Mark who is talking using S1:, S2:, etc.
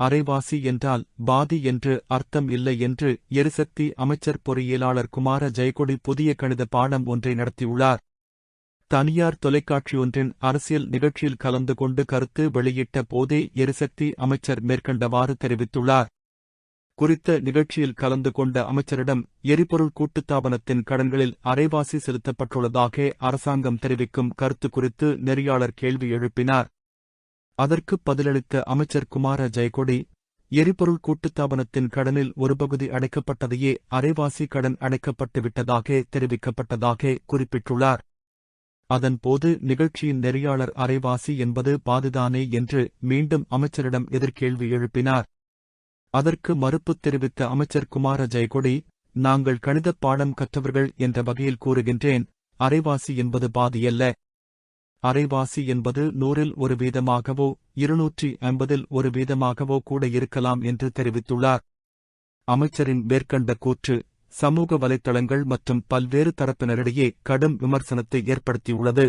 S1: அரைவாசி என்றால் பாதி என்று அர்த்தம் இல்லை என்று எரிசக்தி அமைச்சர் பொறியியலாளர் குமார ஜெயக்கொடி புதிய கணித பாடம் ஒன்றை நடத்தியுள்ளார். தனியார் தொலைக்காட்சியொன்றின் அரசியல் நிகழ்ச்சியில் கலந்து கொண்டு கருத்து வெளியிட்ட போதே எரிசக்தி அமைச்சர் மேற்கண்டவாறு தெரிவித்துள்ளார். குறித்த நிகழ்ச்சியில் கலந்து கொண்ட அமைச்சரிடம் எரிபொருள் கூட்டுத்தாபனத்தின் கடன்களில் அரைவாசி செலுத்தப்பட்டுள்ளதாக அரசாங்கம் தெரிவிக்கும் கருத்து குறித்து நெறியாளர் கேள்வி எழுப்பினார். அதற்கு பதிலளித்த அமைச்சர் குமார ஜெயக்கொடி எரிபொருள் கூட்டுத்தாபனத்தின் கடனில் ஒரு பகுதி அடைக்கப்பட்டதையே அரைவாசி கடன் அடைக்கப்பட்டு விட்டதாக தெரிவிக்கப்பட்டதாக குறிப்பிட்டுள்ளார். அதன்போது நிகழ்ச்சியின் நெறியாளர் அரைவாசி என்பது பாதுதானே என்று மீண்டும் அமைச்சரிடம் எதிர்கேள்வி எழுப்பினார். அதற்கு மறுப்பு தெரிவித்த அமைச்சர் குமார ஜெயக்கொடி நாங்கள் கணிதப் பாடம் கற்றவர்கள் என்ற வகையில் கூறுகின்றேன் அரைவாசி என்பது பாதியல்ல. அரைவாசி என்பது நூறில் ஒரு வீதமாகவோ இருநூற்றி ஐம்பதில் ஒரு வீதமாகவோ கூட இருக்கலாம் என்று தெரிவித்துள்ளார். அமைச்சரின் மேற்கண்ட கூற்று சமூக வலைத்தளங்கள் மற்றும் பல்வேறு தரப்பினரிடையே கடும் விமர்சனத்தை ஏற்படுத்தியுள்ளது.